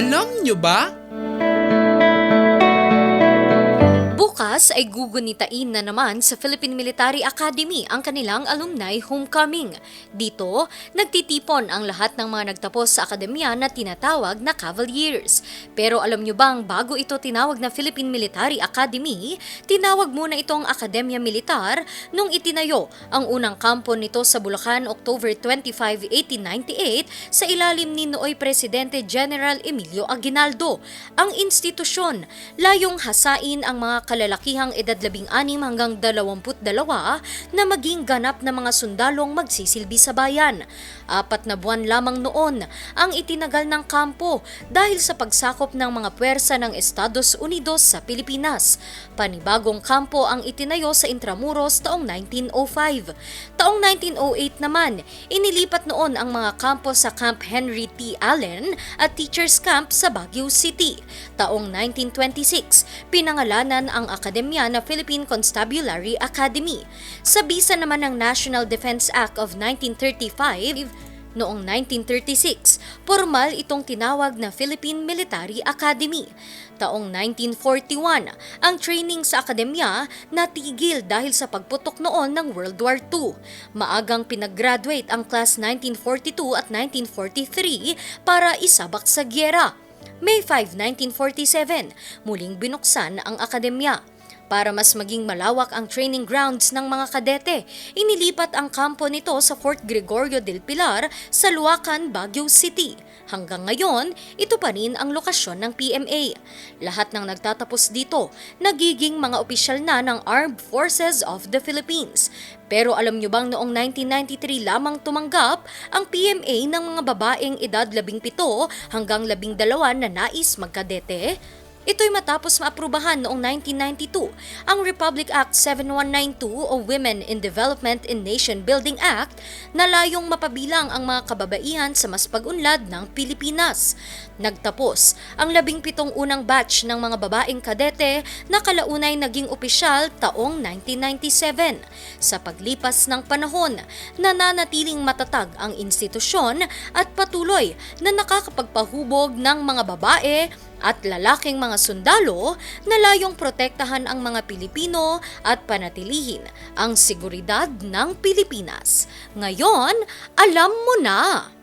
Alam nyo ba? Bukas ay gugunitain na naman sa Philippine Military Academy ang kanilang alumni homecoming. Dito, nagtitipon ang lahat ng mga nagtapos sa akademya na tinatawag na Cavaliers. Pero alam nyo bang bago ito tinawag na Philippine Military Academy, tinawag muna itong Akademya Militar nung itinayo ang unang kampo nito sa Bulacan October 25, 1898 sa ilalim ni nooy Presidente General Emilio Aguinaldo. Ang institusyon, layong hasain ang mga kalalakihang edad 16 hanggang 22 na maging ganap na mga sundalong magsisilbi sa bayan. Apat na buwan lamang noon ang itinagal ng kampo dahil sa pagsakop ng mga puwersa ng Estados Unidos sa Pilipinas. Panibagong kampo ang itinayo sa Intramuros taong 1905. Taong 1908 naman, inilipat noon ang mga kampo sa Camp Henry T. Allen at Teachers Camp sa Baguio City. Taong 1926, pinangalanan ang akademya na Philippine Constabulary Academy. Sa bisa naman ng National Defense Act of 1935, Noong 1936, formal itong tinawag na Philippine Military Academy. Taong 1941, ang training sa akademya natigil dahil sa pagputok noon ng World War II. Maagang pinag-graduate ang class 1942 at 1943 para isabak sa gyera. May 5, 1947, muling binuksan ang akademya. Para mas maging malawak ang training grounds ng mga kadete, inilipat ang kampo nito sa Fort Gregorio del Pilar sa Luacan, Baguio City. Hanggang ngayon, ito pa rin ang lokasyon ng PMA. Lahat ng nagtatapos dito, nagiging mga opisyal na ng Armed Forces of the Philippines. Pero alam nyo bang noong 1993 lamang tumanggap ang PMA ng mga babaeng edad 17 hanggang 12 na nais magkadete? Ito'y matapos maaprubahan noong 1992 ang Republic Act 7192 o Women in Development in Nation Building Act na layong mapabilang ang mga kababaihan sa mas pag-unlad ng Pilipinas. Nagtapos ang labing pitong unang batch ng mga babaeng kadete na kalaunay naging opisyal taong 1997. Sa paglipas ng panahon, nananatiling matatag ang institusyon at patuloy na nakakapagpahubog ng mga babae at lalaking mga sundalo na layong protektahan ang mga Pilipino at panatilihin ang seguridad ng Pilipinas. Ngayon, alam mo na!